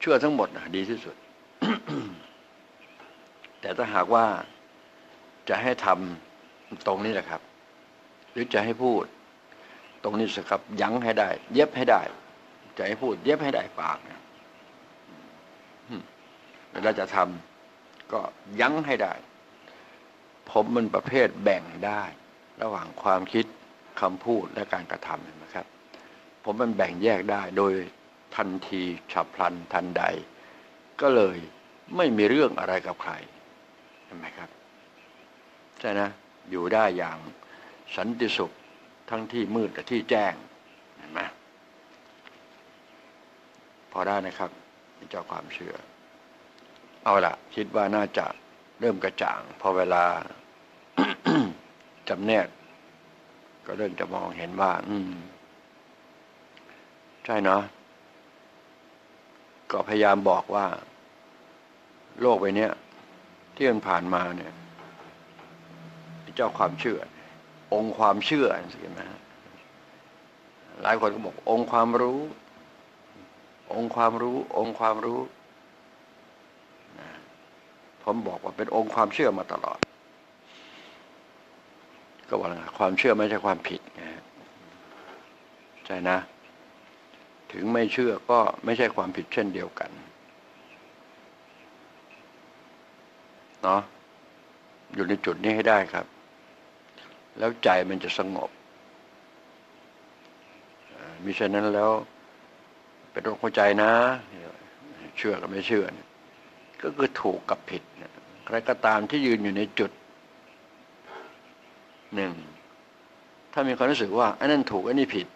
เชื่อทั้งหมดนะดีที่สุด แต่ถ้าหากว่าจะให้ทำตรงนี้แหละครับ หรือจะให้พูด ตรงนี้สิครับ ยั้งให้ได้ เย็บให้ได้ จะให้พูด เย็บให้ได้ปากนะเวลาจะทำก็ยั้งให้ได้ ผมมันประเภทแบ่งได้ ระหว่างความคิดคำพูดและการกระทำเห็นไหมครับ ผมมันแบ่งแยกได้โดย ทันทีฉับพลันทันใด ก็เลยไม่มีเรื่องอะไรกับใครเห็นไหมครับใช่นะอยู่ได้อย่างสันติสุขทั้งที่มืดและที่แจ้งเห็นไหมพอได้นะครับเจ้าความเชื่อ เอาละคิดว่าน่าจะเริ่มกระจ่าง พอเวลาจำแนก ก็เริ่มจะมองเห็นว่า อืม ใช่เนาะ ก็พยายามบอกว่า โลกใบนี้ที่มันผ่านมาเนี่ย เจ้าความเชื่อ องค์ความเชื่อสินะฮะหลายคนก็บอกองค์ความรู้ องค์ความรู้ องค์ความรู้นะผมบอกว่าเป็นองค์ความเชื่อมาตลอด ก็ว่าไงความเชื่อไม่ใช่ความผิดไงใช่นะ ถึงไม่เชื่อก็ไม่ใช่ความผิดเช่นเดียวกันเนาะอยู่ในจุดนี้ให้ได้ครับ แล้วใจมันจะสงบมิฉะนั้นแล้วเป็นโรคหัวใจนะ เชื่อกับไม่เชื่อ ก็คือถูกกับผิดนี่ยใครก็ตามที่ยืนอยู่ในจุดหนึ่งถ้ามีความรู้สึกว่าอ้นั่นถูกอ้นี่ผิด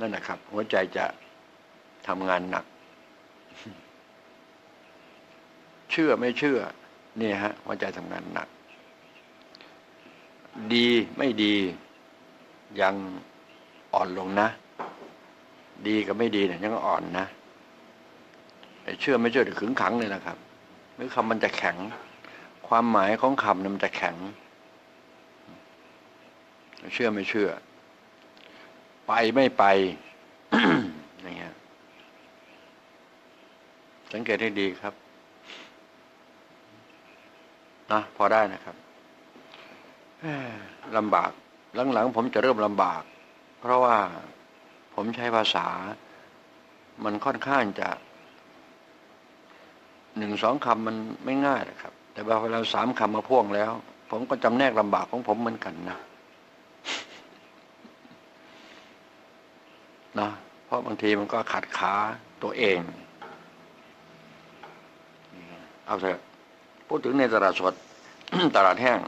นั่นนะครับ หัวใจจะทำงานหนัก เชื่อไม่เชื่อเนี่ยฮะหัวใจทำงานหนัก ดีไม่ดียังอ่อนลงนะ ดีกับไม่ดีเนี่ยยังอ่อนนะเชื่อไม่เชื่อถึงขึงขังเลยนะครับเมื่อคำมันจะแข็ง ความหมายของคำเนี่ยมันจะแข็ง เชื่อไม่เชื่อ ไปไม่ไปอย่างเงี้ยสังเกตให้ดีครับนะพอได้นะครับลำบาก หลังๆผมจะเริ่มลำบาก เพราะว่าผมใช้ภาษา มันค่อนข้างจะหนึ่งสองคำมันไม่ง่ายนะครับ แต่ว่าเวลาสามคำมาพ่วงแล้ว ผมก็จำแนกลำบากของผมเหมือนกันนะ นะเพราะบางทีมันก็ขัดขาตัวเอง เอาเถอะพูดถึงในตลาดสดตลาดแห้ง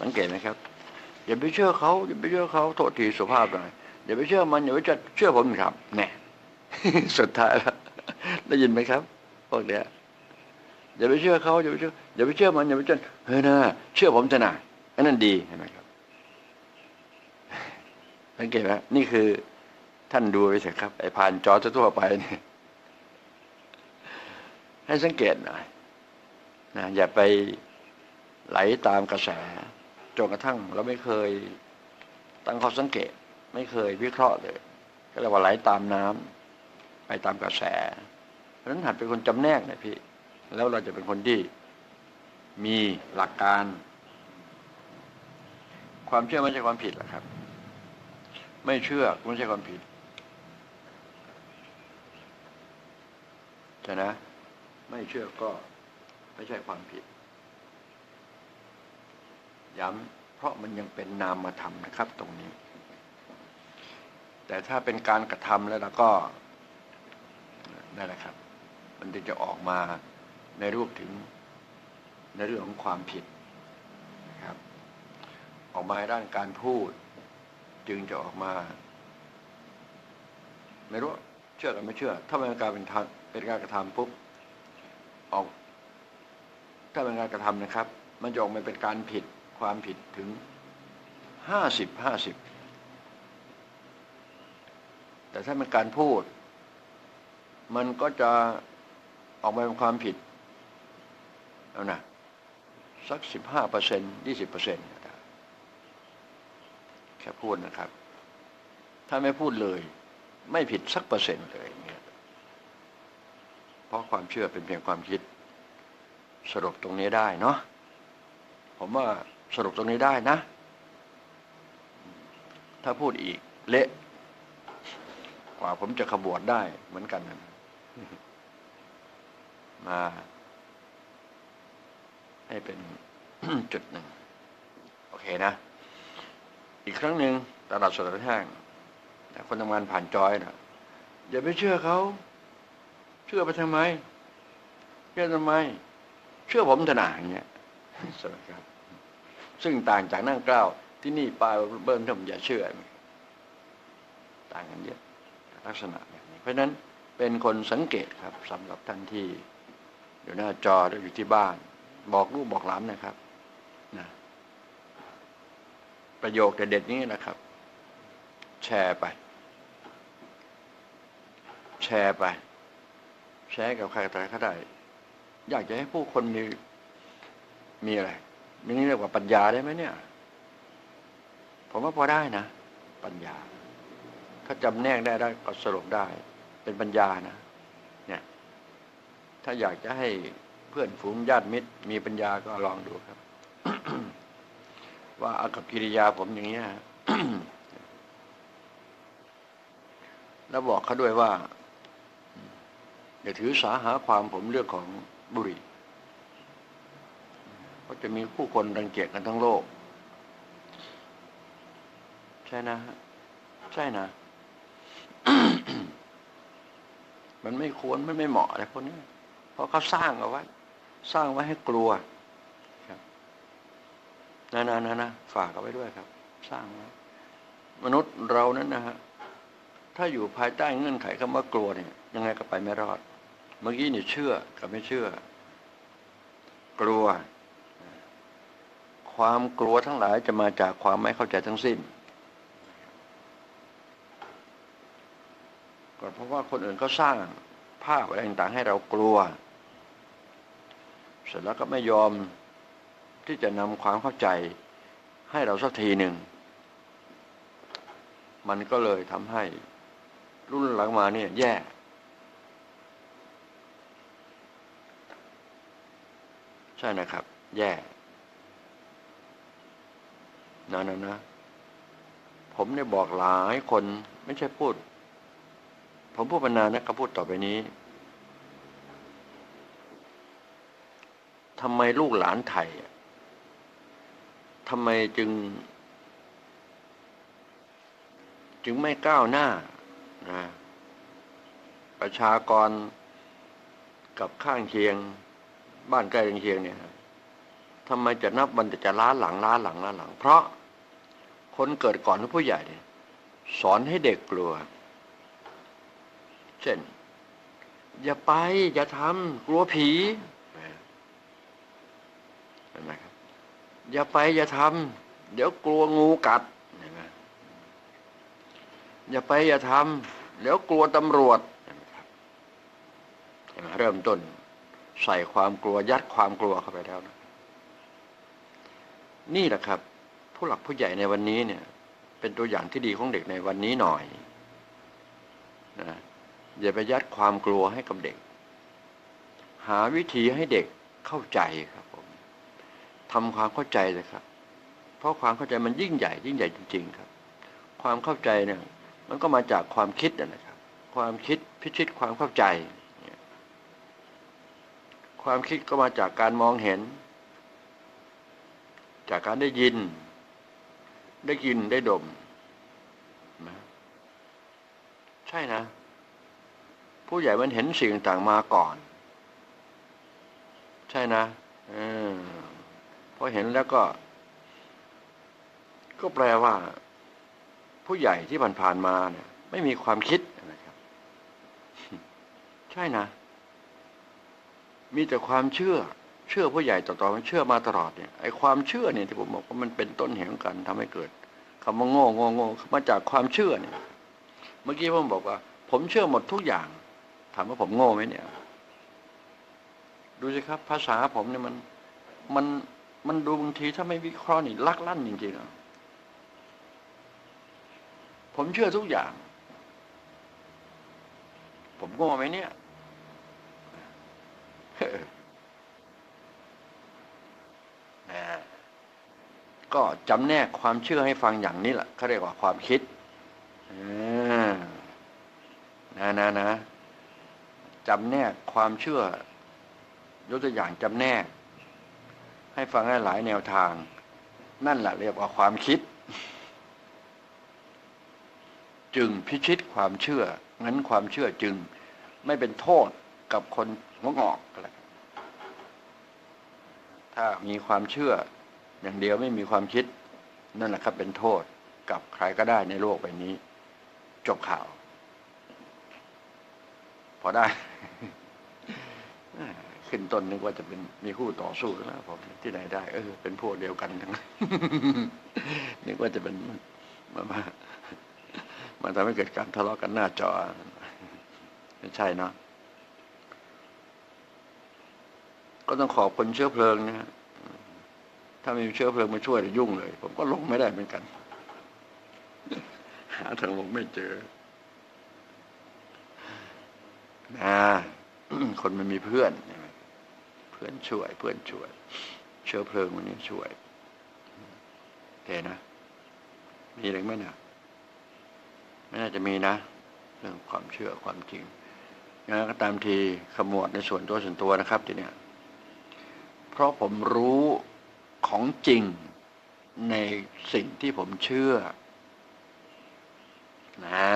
สังเกตไหมครับ อย่าไปเชื่อเขาอย่าไปเชื่อเขาโทษทีสุภาพหน่อยอย่าไปเชื่อมันอย่าไปเชื่อผมครับแน่สุดท้ายแล้วได้ยินไหมครับพวกเนี้ยอย่าไปเชื่อเขาอย่าไปเชื่ออย่าไปเชื่อมันอย่าไปเชื่อเฮ้ยนะเชื่อผมจะหนาอันนั้นดีเห็นไหมครับสังเกตไหมนี่คือ ท่านดูไปเถอะครับ ไอ้ผ่านจอทั่วไปเนี่ย ให้สังเกตหน่อยนะอย่าไปไหลตามกระแสจนกระทั่งเราไม่เคยตั้งข้อสังเกต ไม่เคยวิเคราะห์เลย ก็เรียกว่าไหลตามน้ำไปตามกระแส เพราะนั้นหัดเป็นคนจำแนกนะพี่ แล้วเราจะเป็นคนที่มีหลักการ ความเชื่อไม่ใช่ความผิดหรอกครับ ไม่เชื่อก็ไม่ใช่ความผิด ใช่นะ ไม่เชื่อก็ไม่ใช่ความผิด ย้ำเพราะมันยังเป็นนามธรรมนะครับ ตรงนี้ แต่ถ้าเป็นการกระทำแล้วเราก็นั่นแหละครับ มันจะออกมาในรูปถึงในเรื่องของความผิดนะครับ ออกมาด้านการพูด จึงจะออกมา ไม่รู้เชื่อกันไม่เชื่อ ถ้าเป็นการเป็นทาง เป็นการกระทำปุ๊บออก ถ้าเป็นการกระทำนะครับ มันจะออกมาเป็นการผิดความผิดถึงห้าสิบห้าสิบแต่ถ้าเป็นการพูด มันก็จะออกมาเป็นความผิดเอานะสักสิบห้าเปอร์เซ็นยี่สิบเปอร์เซ็นต์แค่พูดนะครับ ถ้าไม่พูดเลย ไม่ผิดสักเปอร์เซ็นต์เลยเงี้ย เพราะความเชื่อเป็นเพียงความคิด สรุปตรงนี้ได้เนาะผมว่าสรุปตรงนี้ได้นะ ถ้าพูดอีกเละกว่าผมจะขบวดได้เหมือนกันนะมา ให้เป็นจุดหนึ่ง โอเคนะ อีกครั้งหนึ่งตลาดสดแห้งคนทำงานผ่านจอยนะอย่าไปเชื่อเขา เชื่อไปทำไม เชื่อทำไม เชื่อผมถนาอย่างเงี้ยสวัสดีครับ ซึ่งต่างจากนั่งเกล้าวที่นี่ปลายเบิ้ลทมอย่าเชื่อ ต่างกันเยอะลักษณะแบบนี้ เพราะฉะนั้นเป็นคนสังเกตครับสำหรับท่านที่อยู่หน้าจอหรืออยู่ที่บ้าน บอกลูกบอกหลานนะครับนะประโยคเด็ดๆนี้นะครับ แชร์ไป แชร์ไปแชร์กับใครต่อใครก็ได้ อยากจะให้ผู้คนมีมีอะไรมีนี่เรียกว่าปัญญาได้ไหมเนี่ย ผมว่าพอได้นะ ปัญญา ถ้าจำแนกได้ได้ก็สรุปได้ เป็นปัญญานะ เนี่ย ถ้าอยากจะให้เพื่อนฝูงญาติมิตร มีปัญญาก็ลองดูครับ ว่าอากับกิริยาผมอย่างเงี้ยแล้วบอกเขาด้วยว่า อย่าถือสาหาความผมเรื่องของบุหรี่เพราะจะมีผู้คนรังเกียจกันทั้งโลก ใช่นะฮะใช่นะ มันไม่ควรมันไม่เหมาะอะไรพวกนี้เพราะเขาสร้างเอาไว้ สร้างไว้ให้กลัวครับนะนะนะนะฝากเอาไว้ด้วยครับ สร้างไว้มนุษย์เรานั้นนะฮะถ้าอยู่ภายใต้เงื่อนไขคำว่ากลัวเนี่ย ยังไงก็ไปไม่รอด เมื่อกี้เนี่ยเชื่อกับไม่เชื่อ กลัว ความกลัวทั้งหลายจะมาจากความไม่เข้าใจทั้งสิ้นก็เพราะว่าคนอื่นเขาสร้างภาพอะไรต่างๆให้เรากลัว เสร็จแล้วก็ไม่ยอมที่จะนำความเข้าใจให้เราสักทีหนึ่ง มันก็เลยทำให้รุ่นหลังมาเนี่ยแย่ ใช่นะครับ แย่นะนะนะ ผมได้บอกหลายคนไม่ใช่พูด ผมพูดมานานนะก็พูดต่อไปนี้ทำไมลูกหลานไทยทำไมจึง จึงไม่ก้าวหน้านะประชากรกับข้างเคียง บ้านใกล้เคียงเนี่ยทำไมจะนับมันจะล้าหลังล้าหลังล้าหลัง เพราะคนเกิดก่อนผู้ใหญ่เนี่ยสอนให้เด็กกลัว เช่น อย่าไป อย่าทำกลัวผีเห็นไหมครับอย่าไปอย่าทำเดี๋ยวกลัวงูกัดเห็นไหมอย่าไปอย่าทำเดี๋ยวกลัวตำรวจเห็นไหมครับเห็นไหมเริ่มต้น ใส่ความกลัวยัดความกลัวเข้าไปแล้วนะนี่แหละครับ ผู้หลักผู้ใหญ่ในวันนี้เนี่ย เป็นตัวอย่างที่ดีของเด็กในวันนี้หน่อยนะอย่าไปยัดความกลัวให้กับเด็ก หาวิธีให้เด็กเข้าใจครับผมทำความเข้าใจเลยครับ เพราะความเข้าใจมันยิ่งใหญ่ยิ่งใหญ่จริง ๆ ครับ ความเข้าใจเนี่ย มันก็มาจากความคิดนะครับ ความคิดพิชิตความเข้าใจ ความคิดก็มาจากการมองเห็น จากการได้ยิน ได้กินได้ดมนะใช่นะ ผู้ใหญ่มันเห็นสิ่งต่างมาก่อน ใช่นะออพอเห็นแล้วก็ ก็แปลว่า ผู้ใหญ่ที่ผ่านๆมาเนี่ย ไม่มีความคิดนะครับ ใช่นะ มีแต่ความเชื่อเชื่อผู้ใหญ่ต่อๆมันเชื่อมาตลอดเนี่ยไอ้ความเชื่อเนี่ยที่ผมบอกว่ามันเป็นต้นเหตุของการทำให้เกิดคำว่าโง่โง่โง่มาจากความเชื่อเนี่ย เมื่อกี้ผมบอกว่า ผมเชื่อหมดทุกอย่างถามว่าผมโง่ไหมเนี่ย ดูสิครับ ภาษาผมเนี่ยมันมันมันดูบางทีถ้าไม่วิเคราะห์นี่ลักลั่นจริงๆอะผมเชื่อทุกอย่าง ผมโง่ไหมเนี่ย ก็จำแนกความเชื่อให้ฟังอย่างนี้แหละเขาเรียกว่าความคิดนะนะนะจำแนกความเชื่อยกตัวอย่างจำแนก ให้ฟังได้หลายแนวทาง นั่นแหละเรียกว่าความคิด จึงพิชิตความเชื่องั้นความเชื่อจึงไม่เป็นโทษกับคนหัวงอกอะไร ถ้ามีความเชื่ออย่างเดียวไม่มีความคิด นั่นแหละครับเป็นโทษกับใครก็ได้ในโลกใบนี้ จบข่าว พอได้ ขึ้นต้นนึกว่าจะเป็นมีคู่ต่อสู้แล้วผมที่ไหนได้ เออ เป็นพวกเดียวกันทั้งนึกว่าจะเป็นมามามันทำให้เกิดการทะเลาะกันหน้าจอไม่ใช่เนาะ ก็ต้องขอบคนเชื้อเพลิงนะฮะถ้าไม่มีเชื้อเพลิงมาช่วยจะยุ่งเลย ผมก็ลงไม่ได้เหมือนกัน หาทางลงไม่เจอนะคนมันมีเพื่อน เพื่อนช่วย เพื่อนช่วย เชื้อเพลิงวันนี้ช่วยเคนะ มีอะไรไหมเนี่ยไม่น่าจะมีนะ เรื่องความเชื่อความจริงยังไงก็ตามทีขมวดในส่วนตัวส่วนตัวนะครับทีเนี้ย ราะผมรู้ของจริงในสิ่งที่ผมเชื่อนะ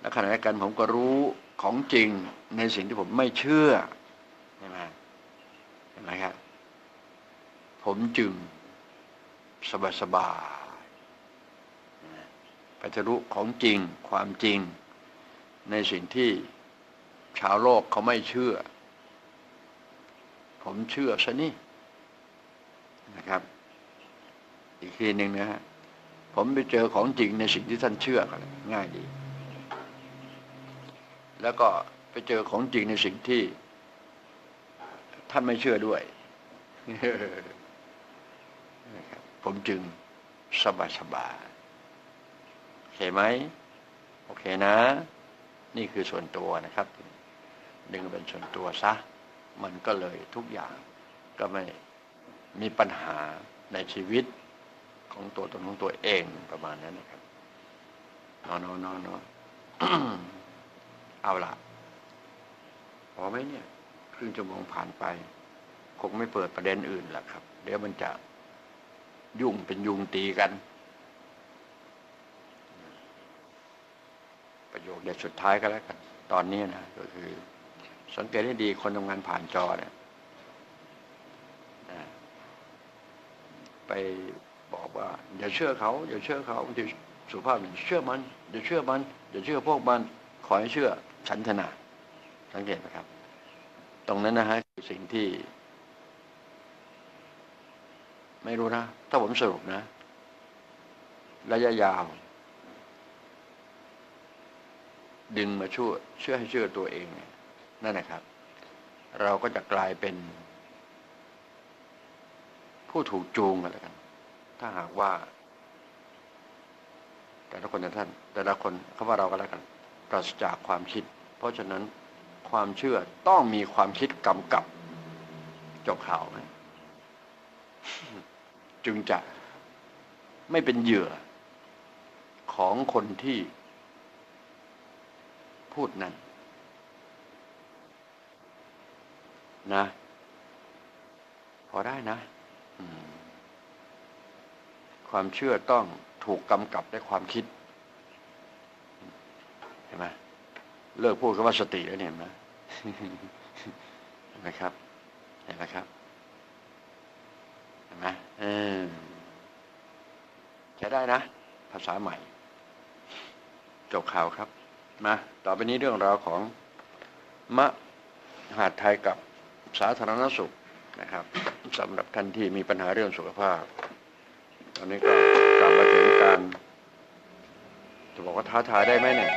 และขณะเดียวกันผมก็รู้ของจริงในสิ่งที่ผมไม่เชื่อใช่ไหมเห็นไหมครับผมจึงสบายสบายๆไปจะรู้ของจริงความจริง ในสิ่งที่ชาวโลกเขาไม่เชื่อ ผมเชื่อซะนี่นะครับ อีกทีหนึ่งนะฮะผมไปเจอของจริงในสิ่งที่ท่านเชื่อกันง่ายดี แล้วก็ไปเจอของจริงในสิ่งที่ ท่านไม่เชื่อด้วยผมจึงสบายสบายโอเคไหมโอเคนะ นี่คือส่วนตัวนะครับ ดึงเป็นส่วนตัวซะ มันก็เลยทุกอย่างก็ไม่มีปัญหาในชีวิตของตัวตนของตัวเองประมาณนั้นนะครับนอนนอนนอนเอาละพอไหมเนี่ยครึ่งชั่วโมงผ่านไป คงไม่เปิดประเด็นอื่นแหละครับ เดี๋ยวมันจะยุ่งเป็นยุงตีกัน ประโยคเด็ดสุดท้ายก็แล้วกัน ตอนนี้นะก็คือ สังเกตให้ดีคนทำงานผ่านจอเนี่ยไปบอกว่า อย่าเชื่อเขาอย่าเชื่อเขาบางทีสุภาพหนึ่งเชื่อมันอย่าเชื่อมันอย่าเชื่อพวกมันขอให้เชื่อฉันทนาสังเกตไหมครับ ตรงนั้นนะฮะคือสิ่งที่ ไม่รู้นะ ถ้าผมสรุปนะ ระยะยาว ดึงมาช่วยเชื่อให้เชื่อตัวเองเนี่ย นั่นนะครับ เราก็จะกลายเป็น ผู้ถูกจูงกันแล้วกัน ถ้าหากว่า แต่ละคนแต่ท่าน แต่ละคนเขาว่าเราก็แล้วกันปราศจากความคิด เพราะฉะนั้นความเชื่อต้องมีความคิดกำกับจบข่าวไหมจึงจะไม่เป็นเหยื่อของคนที่พูดนั้น นะ พอได้นะความเชื่อต้องถูกกำกับด้วยความคิดเห็นไหมเลิกพูดคำว่าสติแล้วเนี่ยเห็นไหมเห็นไหมครับเห็นไหมครับเห็นไหมเออใช้ได้นะ ภาษาใหม่ จบข่าวครับมาต่อไปนี้เรื่องราวของมะหาดไทยกับ สาธารณสุขนะครับสำหรับท่านที่มีปัญหาเรื่องสุขภาพ ตอนนี้ก็กลับมาถึงการจะบอกว่าท้าทายได้ไหมเนี่ย